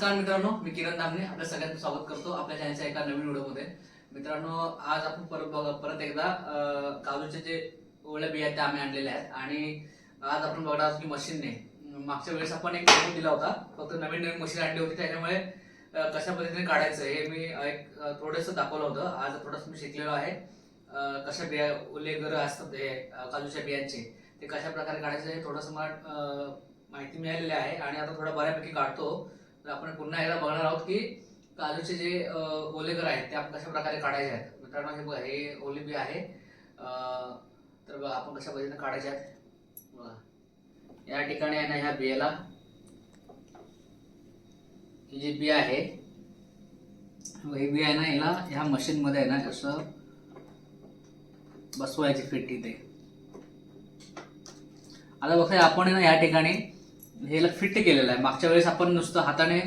नमस्कार मित्रांनो मी किरण दामने आपल्या सगळ्यांचं स्वागत करतो आपल्या चॅनलच्या एका नवीन व्हिडिओमध्ये. मित्रांनो आज आपण परत बघ- परत एकदा काजूचे जे ओळ्या बिया त्या आम्ही आणलेल्या आहेत. आणि आज आपण बघणार आहोत की मशीनने. मागच्या वेळेस आपण एक डेमो दिला होता. फक्त नवीन नवीन मशीन आणली होती. त्याच्यामुळे कशा पद्धतीने काढायचं हे मी एक थोडंसं दाखवलं होतं. आज थोडंसं मी शिकलेलो आहे. कशा बिया ओले गरं असतात हे काजूच्या बियांचे ते कशा प्रकारे काढायचं हे थोडंसं मला माहिती मिळालेली आहे. आणि आता थोडं बऱ्यापैकी काढतो. तर आपण पुन्हा एकदा बघणार आहोत की काजूचे जे ओलेकर ओलेगर आहेत ते आपण कशा प्रकारे काढायचे आहेत? मित्रांनो हे बघा हे ओलिबी आहे. तर बघा आपण कशा पद्धतीने काढायचे आहेत? बघा. या ठिकाणी आहे ना ह्या बियाला. ही जी बी आहे ही बी आहे ना हिला ह्या मशीनमध्ये आहे ना कसं बसवायची फिट इथे. आता बघा आपण आहे ना या ठिकाणी ह्याला फिट केलेलं आहे. मागच्या वेळेस आपण नुसतं हाताने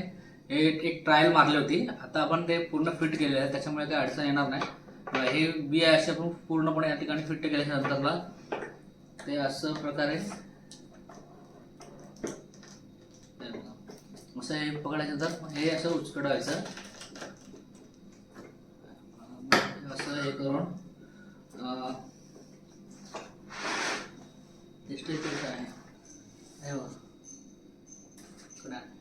हे एक ट्रायल मारली होती. आता आपण ते पूर्ण फिट केलेलं आहे. त्याच्यामुळे काही अडचण येणार नाही. हे बी आहे असे आपण पूर्णपणे या ठिकाणी फिट केल्याच्या नंतरला ते असं प्रकारे असं हे पकडायचं हे असं उचकडायचं. असं हे करून अं, टेस्ट इकडचं आहे हे बघा. इकडं आहे.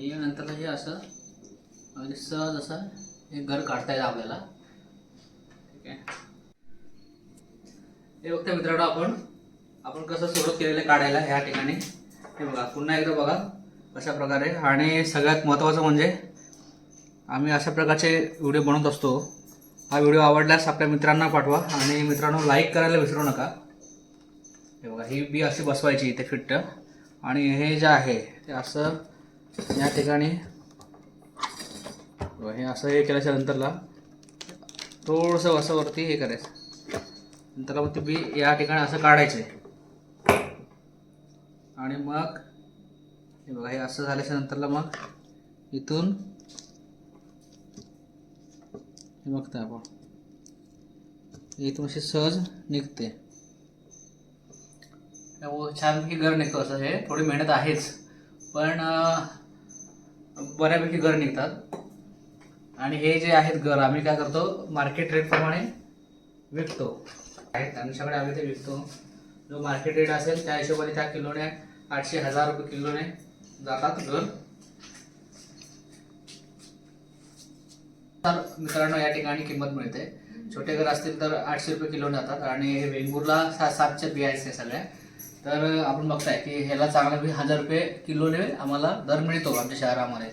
हे नंतर हे असं अगदी असं हे घर काढता येतं आपल्याला. ठीक आहे. हे बघता मित्रांनो आपण आपण कसं सुरुवात केलेलं आहे काढायला ह्या ठिकाणी. हे बघा पुन्हा एकदा बघा कशा प्रकारे. आणि सगळ्यात महत्त्वाचं म्हणजे आम्ही अशा प्रकारचे व्हिडिओ बनवत असतो. हा व्हिडिओ आवडल्यास आपल्या मित्रांना पाठवा आणि मित्रांनो लाईक करायला विसरू नका. हे बघा ही बी अशी बसवायची इथे फिट्ट. आणि हे जे आहे ते असं या ठिकाणी हे असं हे केल्याच्या नंतरला थोडंसं असं वरती हे करायचं. नंतर मग ते बी या ठिकाणी असं काढायचे. आणि मग हे बघा हे असं झाल्याच्या नंतरला मग इथून हे बघता आपण. इथून अशी सहज निघते. त्यामुळं छानपैकी घर निघतो असं हे. थोडी मेहनत आहेच. पण बऱ्यापैकी घर निघतात. आणि हे जे आहेत घर आम्ही काय करतो मार्केट रेटप्रमाणे विकतो. आहेत आमच्याकडे आम्ही ते विकतो. जो मार्केट रेट असेल त्या हिशोबाने त्या किलोने आठशे हजार रुपये किलोने जातात घर. तर मित्रांनो या ठिकाणी किंमत मिळते. छोटे घर असतील तर आठशे रुपये किलो जातात. आणि हे वेंगुर्ला सात सातच्या बिया आहेत सगळ्या. तर आपण बघताय की ह्याला चांगला हजार रुपये किलोने आम्हाला दर मिळतो आमच्या शहरामध्ये.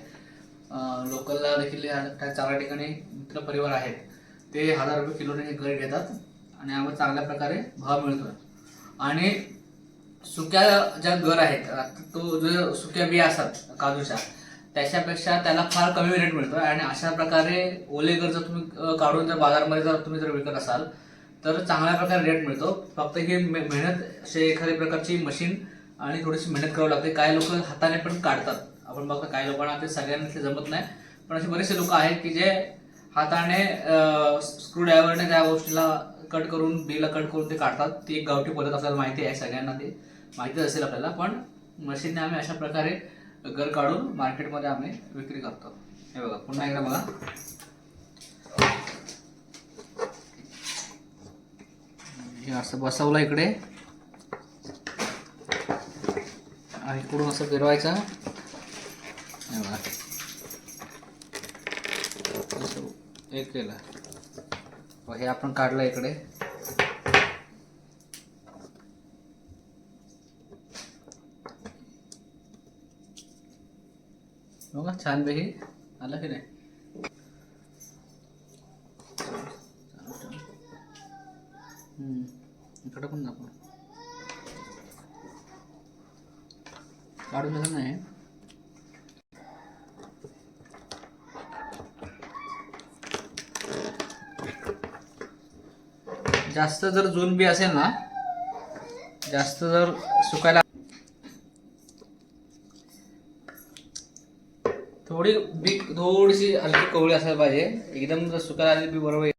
लोकलला देखील या काही चांगल्या ठिकाणी मित्र परिवार आहेत. ते हजार रुपये किलोने हे घर घेतात आणि आम्हाला चांगल्या प्रकारे भाव मिळतो. आणि सुक्या ज्या घर आहेत तो जो सुक्या बिया असतात काजूच्या त्याच्यापेक्षा त्याला फार कमी रेट मिळतो आणि अशा प्रकारे ओले घर जर तुम्ही काढून जर बाजारमध्ये जर तुम्ही जर विकत असाल तर चांगल्या प्रकारे रेट मिळतो. फक्त ही मे- मेहनत असे एखाद्या प्रकारची मशीन आणि थोडीशी मेहनत करावी लागते. काही लोक हाताने पण काढतात. आपण बघतो काही लोकांना ते सगळ्यांना ते जमत नाही. पण असे बरेचसे लोक आहेत की जे हाताने स्क्रू ड्रायव्हरने त्या गोष्टीला कट करून बीला कट करून ते काढतात. ती एक गावठी पद्धत आपल्याला माहिती आहे सगळ्यांना ते. माहितीच असेल आपल्याला पण मशीनने आम्ही अशा प्रकारे घर काढून मार्केटमध्ये आम्ही विक्री करतो. हे बघा पुन्हा एकदा बघा. हे असं बसवलं इकडे. आणि इकडून असं फिरवायचं हे बघा एक केला. हे आपण काढलं इकडे. बघा छानपैकी आलं की नाही? इकडं पण दाखव. काढून दिलं नाही. जास्त जर जून बी असेल ना जास्त जर सुकायला थोडी बी थोडीशी हलकी कवळी असायला पाहिजे. एकदम जर सुकायला आली बी बरोबर